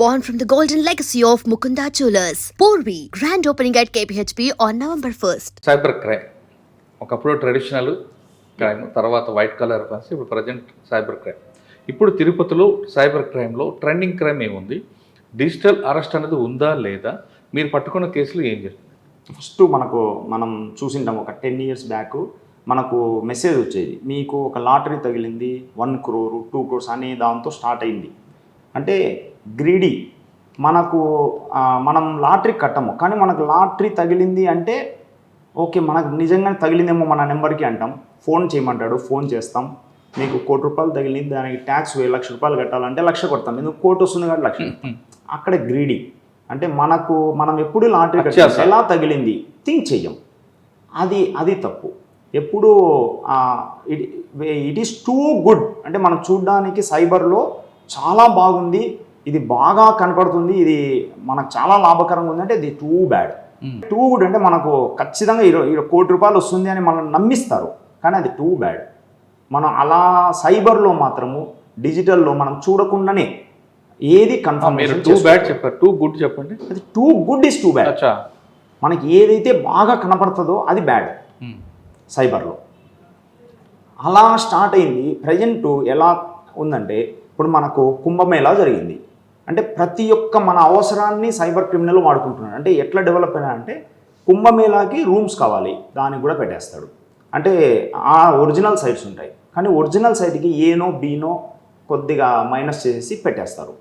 born from the golden legacy of Mukunda Jewelers. Porvi, grand opening at KPHP on November 1st. Cyber crime ఒకప్పుడు traditional crime తర్వాత white colour ఫన్స్ ఇప్పుడు present cyber crime ఇప్పుడు తిరుపతిలో cyber క్రైమ్లో trending crime ఏముంది? Digital arrest అనేది ఉందా లేదా? మీరు పట్టుకున్న కేసులు ఏం చేస్తుంది ఫస్ట్ మనకు మనం చూసింటాం ఒక టెన్ ఇయర్స్ బ్యాక్ మనకు మెసేజ్ వచ్చేది. మీకు ఒక లాటరీ తగిలింది వన్ క్రోర్ టూ క్రోర్స్ అనే దాంతో స్టార్ట్ అయింది. అంటే గ్రీడీ. మనకు మనం లాటరీ కట్టము. కానీ మనకు లాటరీ తగిలింది అంటే ఓకే మనకు నిజంగానే తగిలిందేమో మన నెంబర్కి అంటాం. ఫోన్ చేయమంటాడు ఫోన్ చేస్తాం. మీకు కోటి రూపాయలు తగిలింది దానికి ట్యాక్స్ లక్ష రూపాయలు కట్టాలంటే లక్ష కొడతాం. ఎందుకు? కోటి వస్తుంది కాబట్టి లక్ష అక్కడ గ్రీడీ. అంటే మనకు మనం ఎప్పుడు లాటరీ కట్టాం. ఎలా తగిలింది? థింక్ చెయ్యం. అది అది తప్పు. ఎప్పుడు ఇట్ ఈస్ టూ గుడ్. అంటే మనం చూడడానికి సైబర్లో చాలా బాగుంది. ఇది బాగా కనపడుతుంది ఇది మనకు చాలా లాభకరంగా ఉంది అంటే ఇది టూ బ్యాడ్ టూ గుడ్ అంటే మనకు ఖచ్చితంగా ఇరవై ఇరవై కోటి రూపాయలు వస్తుంది అని మనం నమ్మిస్తారు కానీ అది టూ బ్యాడ్ మనం అలా సైబర్లో మాత్రము డిజిటల్లో మనం చూడకుండానే ఏది కన్ఫర్మేషన్ టూ బ్యాడ్ చెప్పారు. టూ గుడ్ చెప్పండి. అది too good is too bad అచ్చా. మనకి ఏదైతే బాగా కనపడుతుందో అది బ్యాడ్ సైబర్లో. అలా స్టార్ట్ అయింది. ప్రజెంట్ ఎలా ఉందంటే ఇప్పుడు మనకు కుంభమేళా జరిగింది. అంటే ప్రతి ఒక్క మన అవసరాన్ని సైబర్ క్రిమినల్ వాడుకుంటున్నాడు. అంటే ఎట్లా డెవలప్ అయినా అంటే కుంభమేళాకి రూమ్స్ కావాలి దానికి కూడా పెట్టేస్తాడు. అంటే ఆ ఒరిజినల్ సైట్స్ ఉంటాయి. కానీ ఒరిజినల్ సైట్కి ఏనో బీనో కొద్దిగా మైనస్ చేసి పెట్టేస్తారు.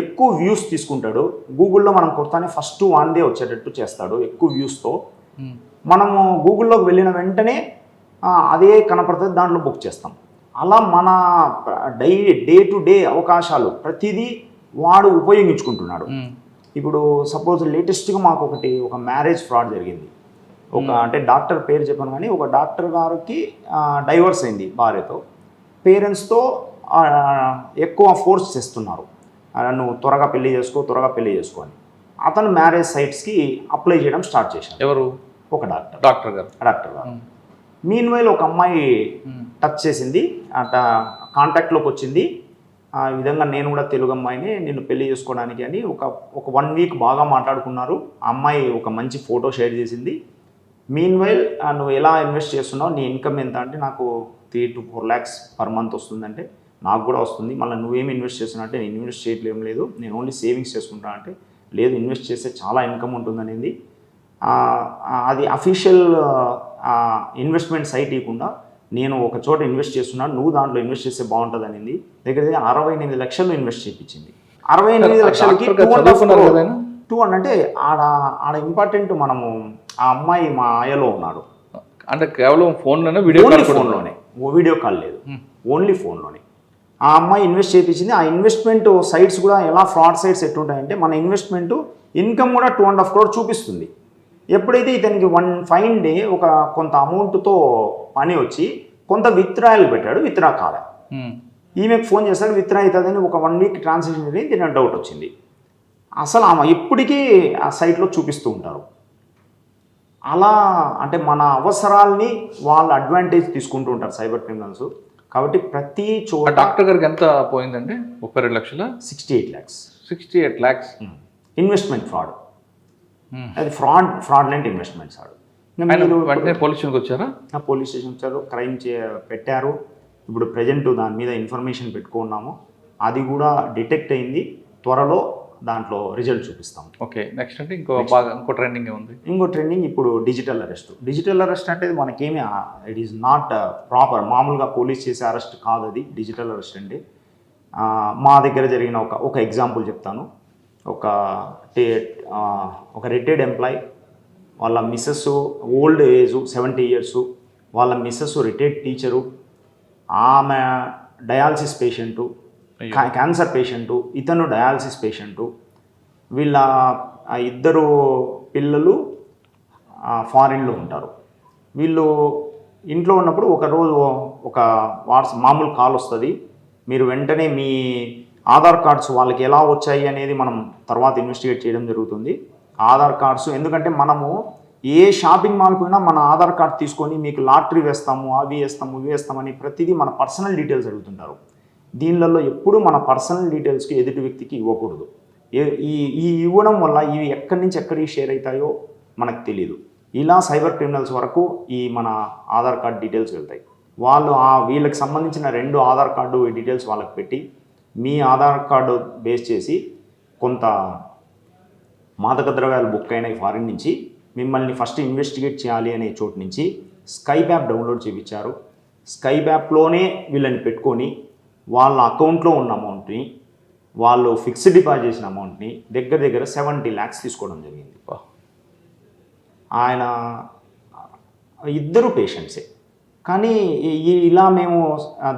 ఎక్కువ వ్యూస్ తీసుకుంటాడు. గూగుల్లో మనం కొడతానే ఫస్ట్ వాందే వచ్చేటట్టు చేస్తాడు ఎక్కువ వ్యూస్తో. మనము గూగుల్లోకి వెళ్ళిన వెంటనే అదే కనపడుతుంది దాంట్లో బుక్ చేస్తాం. అలా మన డై డే టు డే అవకాశాలు ప్రతిదీ వాడు ఉపయోగించుకుంటున్నాడు. ఇప్పుడు సపోజ్ లేటెస్ట్గా మాకు ఒకటి ఒక మ్యారేజ్ ఫ్రాడ్ జరిగింది. ఒక అంటే డాక్టర్ పేరు చెప్పాను కానీ ఒక డాక్టర్ గారికి డైవర్స్ అయింది భార్యతో. పేరెంట్స్తో ఎక్కువ ఫోర్స్ చేస్తున్నారు. నువ్వు త్వరగా పెళ్ళి చేసుకో త్వరగా పెళ్ళి చేసుకో అని. అతను మ్యారేజ్ సైట్స్కి అప్లై చేయడం స్టార్ట్ చేశాడు. ఎవరు? ఒక డాక్టర్. డాక్టర్ గారు. డాక్టర్ గారు. మీన్ వైల్ ఒక అమ్మాయి టచ్ చేసింది అట కాంటాక్ట్లోకి వచ్చింది. ఆ విధంగా నేను కూడా తెలుగు అమ్మాయిని నిన్ను పెళ్ళి చేసుకోవడానికి అని ఒక ఒక వన్ వీక్ బాగా మాట్లాడుకున్నారు. ఆ అమ్మాయి ఒక మంచి ఫోటో షేర్ చేసింది. మీన్ వైల్ నువ్వు ఎలా ఇన్వెస్ట్ చేస్తున్నావు? నీ ఇన్కమ్ ఎంత? అంటే నాకు three to four lakhs per month వస్తుందంటే నాకు కూడా వస్తుంది. మళ్ళీ నువ్వేమి ఇన్వెస్ట్ చేస్తున్నావు అంటే నేను ఇన్వెస్ట్ చేయట్లేం లేదు. నేను ఓన్లీ సేవింగ్స్ చేసుకుంటా అంటే లేదు ఇన్వెస్ట్ చేస్తే చాలా ఇన్కమ్ ఉంటుందనేది. అది అఫీషియల్ ఇన్వెస్ట్మెంట్ సైట్ ఇవ్వకుండా నేను ఒక చోట ఇన్వెస్ట్ చేస్తున్నాను నువ్వు దాంట్లో ఇన్వెస్ట్ చేస్తే బాగుంటుంది అనింది దగ్గర దగ్గర అరవై ఎనిమిది లక్షలు ఇన్వెస్ట్ చేయించింది అరవై ఎనిమిది లక్షలకి టూ అండ్ అంటే ఆడ ఆడ ఇంపార్టెంట్ మనము ఆ అమ్మాయి మా ఆయలో ఉన్నాడు. అంటే కేవలం ఫోన్లోనే వీడియో ఫోన్లోనే ఓ వీడియో కాల్ లేదు. ఓన్లీ ఫోన్లోనే ఆ అమ్మాయి ఇన్వెస్ట్ చేయించింది ఆ ఇన్వెస్ట్మెంట్ సైట్స్ కూడా ఎలా ఫ్రాడ్ సైట్స్ ఎట్లుంటాయంటే మన ఇన్వెస్ట్మెంట్ ఇన్కమ్ కూడా టూ అండ్ హాఫ్ క్రోర్ చూపిస్తుంది. ఎప్పుడైతే ఇతనికి వన్ ఫైన్ డే ఒక కొంత అమౌంట్తో పని వచ్చి కొంత విత్డ్రాయల్ పెట్టాడు విత్డ్రా కాలే. ఉమ్. ఈమెకు ఫోన్ చేస్తాడు విత్డ్రా అవుతుందని ఒక వన్ వీక్ ట్రాన్సాక్షన్ జరిగింది దీని డౌట్ వచ్చింది. అసలు ఆమె ఎప్పటికీ ఆ సైట్లో చూపిస్తూ ఉంటారు. అలా అంటే మన అవసరాల్ని వాళ్ళ అడ్వాంటేజ్ తీసుకుంటూ ఉంటారు సైబర్ క్రిమినల్స్ కాబట్టి ప్రతి చోట డాక్టర్ గారికి ఎంత పోయిందండి? ముప్పై రెండు లక్షల? Sixty eight lakhs sixty eight lakhs investment fraud అది ఫ్రాడ్ ఫ్రాడ్లెంట్ ఇన్వెస్ట్మెంట్స్ ఆడు. వెంటనే పోలీస్ స్టేషన్కి వచ్చారా? ఆ పోలీస్ స్టేషన్ వచ్చారు క్రైమ్ చే పెట్టారు. ఇప్పుడు ప్రజెంట్ దాని మీద ఇన్ఫర్మేషన్ పెట్టుకున్నాము. అది కూడా డిటెక్ట్ అయింది. త్వరలో దాంట్లో రిజల్ట్ చూపిస్తాం ఓకే నెక్స్ట్ అంటే ఇంకో బాగా ఇంకో ట్రెండింగ్ ఉంది ఇంకో ట్రెండింగ్ ఇప్పుడు డిజిటల్ అరెస్ట్. డిజిటల్ అరెస్ట్ అంటే మనకేమి ఇట్ ఈస్ నాట్ ప్రాపర్ మామూలుగా పోలీస్ చేసే అరెస్ట్ కాదు అది డిజిటల్ అరెస్ట్ అంటే మా దగ్గర జరిగిన ఒక ఒక ఎగ్జాంపుల్ చెప్తాను. ఒక టే ఒక రిటైర్డ్ ఎంప్లాయ్ వాళ్ళ missus old age seventy years వాళ్ళ మిస్సెస్ రిటైర్డ్ టీచరు ఆమె డయాలసిస్ పేషెంటు క్యాన్సర్ పేషెంటు ఇతను డయాలసిస్ పేషెంటు వీళ్ళ ఇద్దరు పిల్లలు ఫారిన్లో ఉంటారు. వీళ్ళు ఇంట్లో ఉన్నప్పుడు ఒక రోజు ఒక వాట్స్ మామూలు కాల్ వస్తుంది. మీరు వెంటనే మీ ఆధార్ కార్డ్స్ వాళ్ళకి ఎలా వచ్చాయి అనేది మనం తర్వాత ఇన్వెస్టిగేట్ చేయడం జరుగుతుంది. ఆధార్ కార్డ్స్ ఎందుకంటే మనము ఏ షాపింగ్ మాల్ పోయినా మన ఆధార్ కార్డ్ తీసుకొని మీకు లాటరీ వేస్తాము అవి వేస్తాము ఇవి వేస్తామని ప్రతిదీ మన పర్సనల్ డీటెయిల్స్ అడుగుతుంటారు. దీనిలలో ఎప్పుడు మన పర్సనల్ డీటెయిల్స్కి ఎదుటి వ్యక్తికి ఇవ్వకూడదు. ఈ ఈ ఇవ్వడం వల్ల ఇవి ఎక్కడి నుంచి ఎక్కడికి షేర్ అవుతాయో మనకు తెలియదు ఇలా సైబర్ క్రిమినల్స్ వరకు ఈ మన ఆధార్ కార్డ్ డీటెయిల్స్ వెళ్తాయి. వాళ్ళు ఆ వీళ్ళకి సంబంధించిన రెండు ఆధార్ కార్డు డీటెయిల్స్ వాళ్ళకి పెట్టి మీ ఆధార్ కార్డు బేస్ చేసి కొంత మాదక ద్రవ్యాలు బుక్ అయినాయి ఫారిన్ నుంచి. మిమ్మల్ని ఫస్ట్ ఇన్వెస్టిగేట్ చేయాలి అనే చోటు నుంచి స్కైప్ యాప్ డౌన్లోడ్ చేయించారు. స్కైప్ యాప్లోనే వీళ్ళని పెట్టుకొని వాళ్ళ అకౌంట్లో ఉన్న అమౌంట్ని వాళ్ళు ఫిక్స్డ్ డిపాజిట్ చేసిన అమౌంట్ని దగ్గర దగ్గర సెవెంటీ ల్యాక్స్ తీసుకోవడం జరిగింది. ఆయన ఇద్దరు పేషెంట్సే. కానీ ఇలా మేము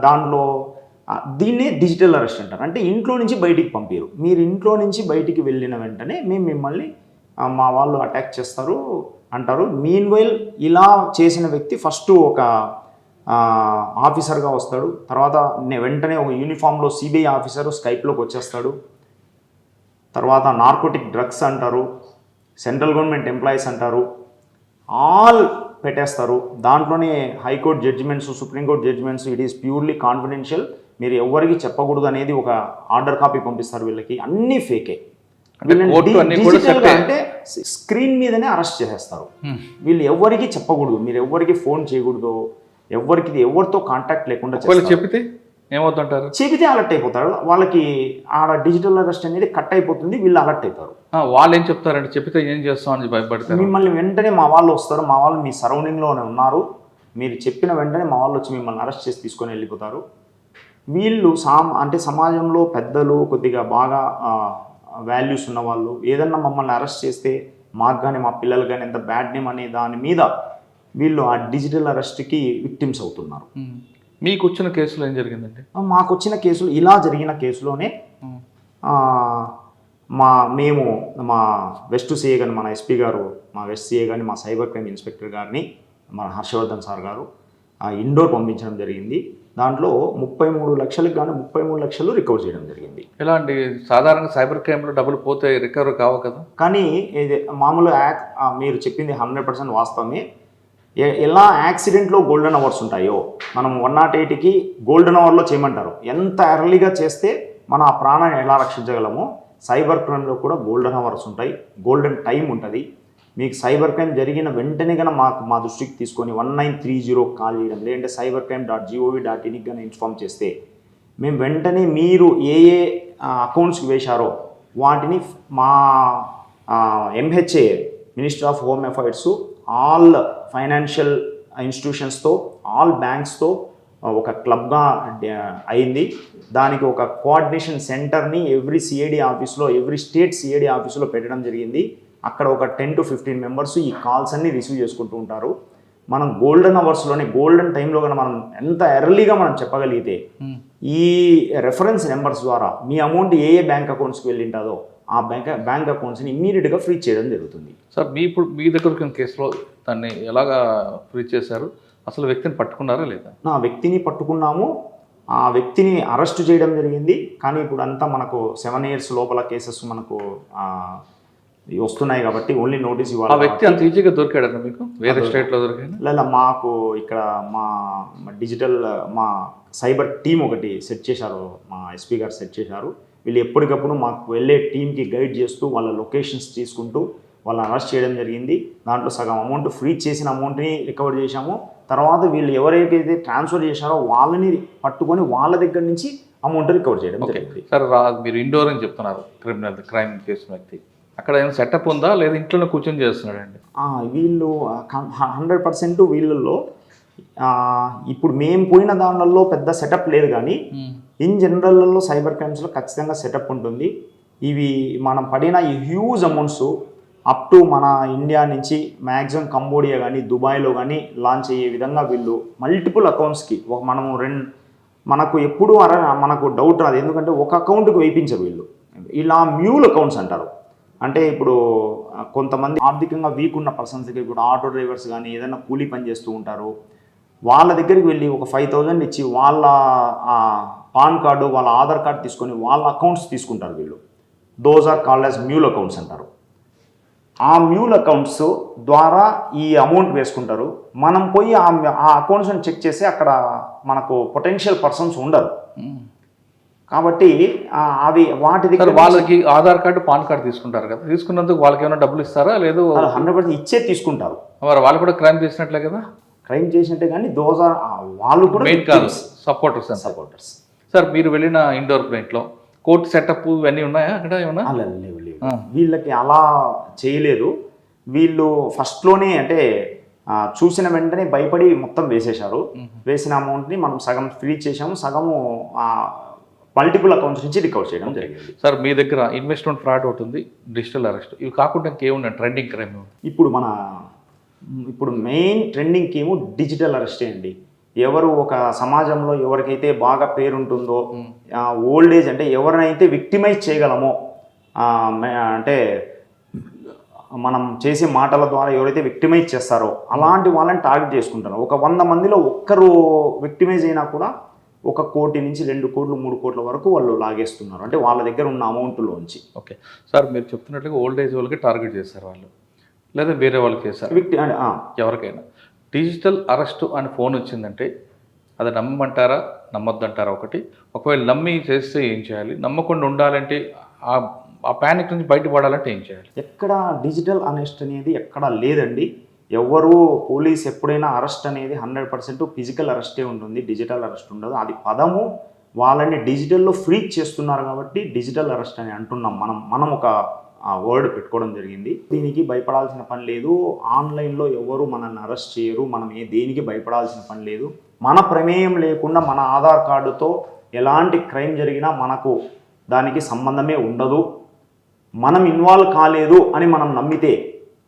దాంట్లో దీన్నే డిజిటల్ అరెస్ట్ అంటారు. అంటే ఇంట్లో నుంచి బయటికి పంపారు మీరు ఇంట్లో నుంచి బయటికి వెళ్ళిన వెంటనే మేము మిమ్మల్ని మా వాళ్ళు అటాక్ చేస్తారు అంటారు. మీన్ వైల్ ఇలా చేసిన వ్యక్తి ఫస్ట్ ఒక ఆఫీసర్గా వస్తాడు. తర్వాత నే- వెంటనే ఒక యూనిఫామ్లో సిబిఐ ఆఫీసర్ స్కైప్లోకి వచ్చేస్తాడు. తర్వాత నార్కోటిక్ డ్రగ్స్ అంటారు. సెంట్రల్ గవర్నమెంట్ ఎంప్లాయీస్ అంటారు. ఆల్ పెట్టేస్తారు. దాంట్లోనే high court judgements supreme court judgements it is purely confidential మీరు ఎవరికి చెప్పకూడదు అనేది ఒక ఆర్డర్ కాపీ పంపిస్తారు వీళ్ళకి. అన్నీ ఫేకే. అంటే స్క్రీన్ మీదనే అరెస్ట్ చేసేస్తారు. వీళ్ళు ఎవరికి చెప్పకూడదు మీరు ఎవరికి ఫోన్ చేయకూడదు ఎవరికి ఎవరితో కాంటాక్ట్ లేకుండా. చెప్పితే ఏమవుతుంటారు? చెబితే అలర్ట్ అయిపోతారు. వాళ్ళకి ఆడ డిజిటల్ అరెస్ట్ అనేది కట్ అయిపోతుంది వీళ్ళు అలర్ట్ అవుతారు వాళ్ళు ఏం చెప్తారంటే చెప్పితే ఏం చేస్తాం అని భయపడతారు. మిమ్మల్ని వెంటనే మా వాళ్ళు వస్తారు. మా వాళ్ళు మీ సరౌండింగ్లోనే ఉన్నారు. మీరు చెప్పిన వెంటనే మా వాళ్ళు వచ్చి మిమ్మల్ని అరెస్ట్ చేసి తీసుకొని వెళ్ళిపోతారు. వీళ్ళు సామ్ అంటే సమాజంలో పెద్దలు కొద్దిగా బాగా వాల్యూస్ ఉన్న వాళ్ళు ఏదన్నా మమ్మల్ని అరెస్ట్ చేస్తే మాకు కానీ మా పిల్లలు కానీ ఎంత బ్యాడ్ నేమ్ అనే దాని మీద వీళ్ళు ఆ డిజిటల్ అరెస్ట్కి విక్టిమ్స్ అవుతున్నారు. మీకు వచ్చిన కేసులో ఏం జరిగిందండి? మాకు వచ్చిన కేసులు ఇలా జరిగిన కేసులోనే మా మేము మా వెస్ట్ సిఏ కానీ మన ఎస్పీ గారు మా వెస్ట్ సిఏ కానీ మా సైబర్ క్రైమ్ ఇన్స్పెక్టర్ గారిని మన హర్షవర్ధన్ సార్ గారు ఆ ఇండోర్ పంపించడం జరిగింది. దాంట్లో ముప్పై మూడు లక్షలకు కానీ ముప్పై మూడు లక్షలు రికవర్ చేయడం జరిగింది. ఎలా అండి సాధారణంగా సైబర్ క్రైమ్లో డబ్బులు పోతే రికవర్ కావు కదా? కానీ ఇది మామూలు యాక్ మీరు చెప్పింది హండ్రెడ్ పర్సెంట్ వాస్తవమే. ఎలా యాక్సిడెంట్లో గోల్డెన్ అవర్స్ ఉంటాయో మనం వన్ నాట్ ఎయిట్కి గోల్డెన్ అవర్లో చేయమంటారు. ఎంత ఎర్లీగా చేస్తే మన ఆ ప్రాణాన్ని ఎలా రక్షించగలమో సైబర్ క్రైమ్లో కూడా గోల్డెన్ అవర్స్ ఉంటాయి గోల్డెన్ టైం ఉంటుంది. మీకు సైబర్ క్రైమ్ జరిగిన వెంటనే కనుక మాకు మా దృష్టికి తీసుకొని one nine three zero call చేయడం లేదంటే cyber crime dot GOV dot ఇన్కి కనుక ఇన్ఫామ్ చేస్తే మేము వెంటనే మీరు ఏ ఏ అకౌంట్స్కి వేశారో వాటిని మా MHA minister of home affairs all financial ఇన్స్టిట్యూషన్స్తో all బ్యాంక్స్తో ఒక క్లబ్గా అయింది. దానికి ఒక కోఆర్డినేషన్ సెంటర్ని ఎవ్రీ సిఐడి ఆఫీస్లో ఎవ్రీ స్టేట్ సిఐడి ఆఫీస్లో పెట్టడం జరిగింది. అక్కడ ఒక టెన్ టు ఫిఫ్టీన్ మెంబర్స్ ఈ కాల్స్ అన్ని రిసీవ్ చేసుకుంటూ ఉంటారు. మనం గోల్డెన్ అవర్స్లోనే గోల్డెన్ టైంలో కనుక మనం ఎంత ఎర్లీగా మనం చెప్పగలిగితే హ్మ్. ఈ రెఫరెన్స్ నెంబర్స్ ద్వారా మీ అమౌంట్ ఏ ఏ బ్యాంక్ అకౌంట్స్కి వెళ్ళింటుందో ఆ బ్యాంక్ బ్యాంక్ అకౌంట్స్ని ఇమ్మీడియట్గా ఫ్రీ చేయడం జరుగుతుంది. సార్ మీ ఇప్పుడు మీ దగ్గర కేసులో దాన్ని ఎలాగా ఫ్రీ చేశారు? అసలు వ్యక్తిని పట్టుకున్నారా లేదా? నా వ్యక్తిని పట్టుకున్నాము. ఆ వ్యక్తిని అరెస్ట్ చేయడం జరిగింది. కానీ ఇప్పుడు అంతా మనకు సెవెన్ ఇయర్స్ లోపల కేసెస్ మనకు వస్తున్నాయి కాబట్టి ఓన్లీ నోటీస్ ఆ ఇవ్వాలి వ్యక్తి అంత ఈజీగా దొరికాడన్న మీకు? వేరే స్టేట్లో దొరికాడు లేదా మాకు ఇక్కడ మా డిజిటల్ మా సైబర్ టీం ఒకటి సెట్ చేశారు. మా ఎస్పీ గారు సెట్ చేశారు. వీళ్ళు ఎప్పటికప్పుడు మాకు వెళ్ళే టీంకి గైడ్ చేస్తూ వాళ్ళ లొకేషన్స్ తీసుకుంటూ వాళ్ళని అరెస్ట్ చేయడం జరిగింది. దాంట్లో సగం అమౌంట్ ఫ్రీ చేసిన అమౌంట్ని రికవర్ చేశాము. తర్వాత వీళ్ళు ఎవరైతే ట్రాన్స్ఫర్ చేశారో వాళ్ళని పట్టుకొని వాళ్ళ దగ్గర నుంచి అమౌంట్ రికవర్ చేయడం జరిగింది. సార్ మీరు ఇండోర్ అని చెప్తున్నారు క్రిమినల్ క్రైమ్ చేసిన వ్యక్తి. అక్కడ ఏమైనా సెటప్ ఉందా? లేదా ఇంట్లోనే కూర్చొని చేస్తున్నాడండి? వీళ్ళు హండ్రెడ్ పర్సెంట్ వీళ్ళల్లో ఇప్పుడు మేము పోయిన దానిలో పెద్ద సెటప్ లేదు కానీ ఇన్ జనరల్లో సైబర్ క్రైమ్స్లో ఖచ్చితంగా సెటప్ ఉంటుంది. ఇవి మనం పడిన ఈ హ్యూజ్ అమౌంట్స్ అప్ టు మన ఇండియా నుంచి మ్యాక్సిమం కంబోడియా కానీ దుబాయ్లో కానీ లాంచ్ అయ్యే విధంగా వీళ్ళు మల్టిపుల్ అకౌంట్స్కి ఒక మనము రెండు మనకు ఎప్పుడు అర మనకు డౌట్ రాదు. ఎందుకంటే ఒక అకౌంట్కి వేయించరు వీళ్ళు. ఇలా మ్యూల్ అకౌంట్స్ అంటారు. అంటే ఇప్పుడు కొంతమంది ఆర్థికంగా వీక్ ఉన్న పర్సన్స్ దగ్గర ఇప్పుడు ఆటో డ్రైవర్స్ కానీ ఏదైనా కూలీ పని చేస్తూ ఉంటారు. వాళ్ళ దగ్గరికి వెళ్ళి ఒక ఫైవ్ థౌజండ్ ఇచ్చి వాళ్ళ పాన్ కార్డు వాళ్ళ ఆధార్ కార్డు తీసుకొని వాళ్ళ అకౌంట్స్ తీసుకుంటారు వీళ్ళు. Those are called as mule accounts అంటారు. ఆ మ్యూల్ అకౌంట్స్ ద్వారా ఈ అమౌంట్ వేసుకుంటారు. మనం పోయి ఆ ఆ అకౌంట్స్ని చెక్ చేసి అక్కడ మనకు పొటెన్షియల్ పర్సన్స్ ఉండరు. కాబట్టి అవి వాటి దగ్గర వాళ్ళకి ఆధార్ కార్డు పాన్ కార్డు తీసుకుంటారు కదా. తీసుకున్నందుకు వాళ్ళకి ఏమైనా డబ్బులు ఇస్తారా? లేదు హండ్రెడ్ పర్సెంట్ ఇచ్చే తీసుకుంటారు. మరి వాళ్ళు కూడా క్రైమ్ చేసినట్లే కదా? క్రైమ్ చేసినట్టే కానీ దోస్ ఆర్ వాళ్ళు కూడా మెయిన్ కాదు సపోర్టర్స్ సపోర్టర్స్. సార్ మీరు వెళ్ళిన ఇండోర్ ప్లేట్లో కోర్టు సెటప్ ఇవన్నీ ఉన్నాయా? అక్కడ ఏమన్నా లేవు. వీళ్ళకి అలా చేయలేదు. వీళ్ళు ఫస్ట్లోనే అంటే చూసిన వెంటనే భయపడి మొత్తం వేసేశారు. వేసిన అమౌంట్ని మనం సగం ఫ్రీ చేసాము సగము మల్టిపుల్ అకౌంట్స్ నుంచి రికవర్ చేయడం జరిగింది. సార్ మీ దగ్గర ఇన్వెస్ట్మెంట్ ఫ్రాడ్ ఉంది డిజిటల్ అరెస్ట్ ఇవి కాకుండా ఇంకేమున్నాయి? ట్రెండింగ్ క్రైమ్ ఇప్పుడు మన ఇప్పుడు మెయిన్ ట్రెండింగ్ ఏమో డిజిటల్ అరెస్టే అండి. ఎవరు ఒక సమాజంలో ఎవరికైతే బాగా పేరుంటుందో ఓల్డ్ ఏజ్ అంటే ఎవరినైతే విక్టిమైజ్ చేయగలమో అంటే మనం చేసే మాటల ద్వారా ఎవరైతే విక్టిమైజ్ చేస్తారో అలాంటి వాళ్ళని టార్గెట్ చేసుకుంటారు ఒక వంద మందిలో ఒక్కరు విక్టిమైజ్ అయినా కూడా ఒక కోటి నుంచి రెండు కోట్లు మూడు కోట్ల వరకు వాళ్ళు లాగేస్తున్నారు. అంటే వాళ్ళ దగ్గర ఉన్న అమౌంట్లోంచి ఓకే. సార్ మీరు చెప్తున్నట్లుగా ఓల్డ్ ఏజ్ వాళ్ళకి టార్గెట్ చేశారు వాళ్ళు. లేదా వేరే వాళ్ళకి చేశారు. అంటే ఆ, ఎవరికైనా. డిజిటల్ అరెస్ట్ అని ఫోన్ వచ్చిందంటే అది నమ్మమంటారా? నమ్మొద్దంటారా ఒకటి? ఒకవేళ నమ్మి చేస్తే ఏం చేయాలి? నమ్మకుండా ఉండాలంటే ఆ ఆ ప్యానిక్ నుంచి బయటపడాలంటే ఏం చేయాలి? ఎక్కడ డిజిటల్ అరెస్ట్ అనేది ఎక్కడ లేదండి. ఎవరు పోలీస్ ఎప్పుడైనా అరెస్ట్ అనేది హండ్రెడ్ పర్సెంట్ ఫిజికల్ అరెస్టే ఉంటుంది డిజిటల్ అరెస్ట్ ఉండదు. అది పదము వాళ్ళని డిజిటల్లో ఫ్రీ చేస్తున్నారు కాబట్టి డిజిటల్ అరెస్ట్ అని అంటున్నాం మనం. మనం ఒక వర్డ్ పెట్టుకోవడం జరిగింది. దీనికి భయపడాల్సిన పని లేదు. ఆన్లైన్లో ఎవరు మనల్ని అరెస్ట్ చేయరు. మనం ఏ దేనికి భయపడాల్సిన పని లేదు. మన ప్రమేయం లేకుండా మన ఆధార్ కార్డుతో ఎలాంటి క్రైమ్ జరిగినా మనకు దానికి సంబంధమే ఉండదు. మనం ఇన్వాల్వ్ కాలేదు అని మనం నమ్మితే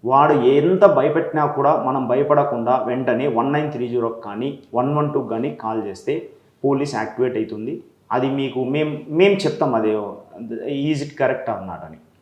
వాడు ఎంత భయపెట్టినా కూడా మనం భయపడకుండా వెంటనే వన్ నైన్ త్రీ జీరోకి కానీ వన్ వన్ టూ కానీ కాల్ చేస్తే పోలీస్ యాక్టివేట్ అవుతుంది. అది మీకు మేము మేము చెప్తాం అదే ఈజ్ ఇట్ కరెక్ట్ అన్నాడని.